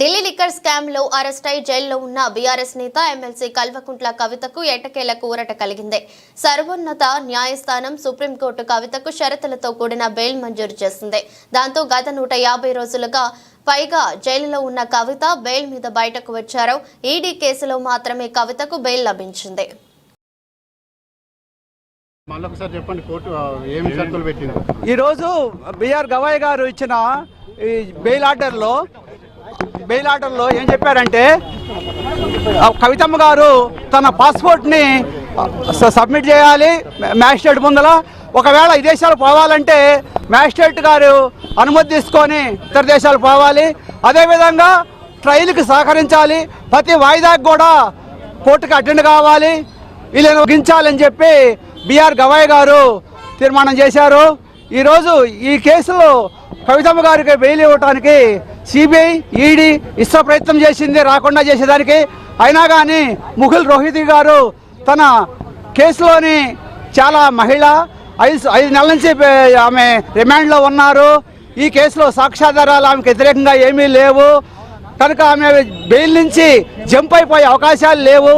Delhi liquor స్కామ్లో arrest అయి జైల్లో ఉన్న బీఆర్ఎస్ నేత ఎమ్మెల్సీ కల్వకుంట్ల కవితకు ఎటకేలకు ఊరట కలిగింది. సర్వోన్నత న్యాయస్థానం సుప్రీంకోర్టు కవితకు షరతులతో కూడిన బెయిల్ మంజూరు చేసింది. దాంతో గత నూట యాభై రోజులుగా పైగా జైలులో ఉన్న కవిత బెయిల్ మీద బయటకు వచ్చారు. ఈడీ కేసులో మాత్రమే కవితకు బెయిల్ లభించింది. ఈరోజు బిఆర్ గవాయ్ గారు ఇచ్చిన ఈ బెయిల్ ఆర్డర్లో బెయిల్ ఆర్డర్లో ఏం చెప్పారంటే కవితమ్మ గారు తన పాస్పోర్ట్ని సబ్మిట్ చేయాలి మ్యాజిస్ట్రేట్ ముందల. ఒకవేళ విదేశాలు పోవాలంటే మ్యాజిస్ట్రేట్ గారు అనుమతి తీసుకొని ఇతర దేశాలు పోవాలి. అదేవిధంగా ట్రైల్కి సహకరించాలి. ప్రతి వాయిదాకి కూడా కోర్టుకి అటెండ్ కావాలి. వీళ్ళని ఒప్పించాలని చెప్పి బిఆర్ గవాయ్ గారు తీర్మానం చేశారు. ఈరోజు ఈ కేసులో కవితమ్మ గారికి బెయిల్ ఇవ్వటానికి సిబిఐ ఈడీ ఇష్ట ప్రయత్నం చేసింది రాకుండా చేసేదానికి. అయినా కానీ ముఖుల్ రోహిత్ గారు తన కేసులోని చాలా మహిళ ఐదు ఐదు నెలల నుంచి ఆమె రిమాండ్లో ఉన్నారు. ఈ కేసులో సాక్ష్యాధారాలు ఆమెకు వ్యతిరేకంగా ఏమీ లేవు. కనుక ఆమె బెయిల్ నుంచి జంప్ అయిపోయే అవకాశాలు లేవు.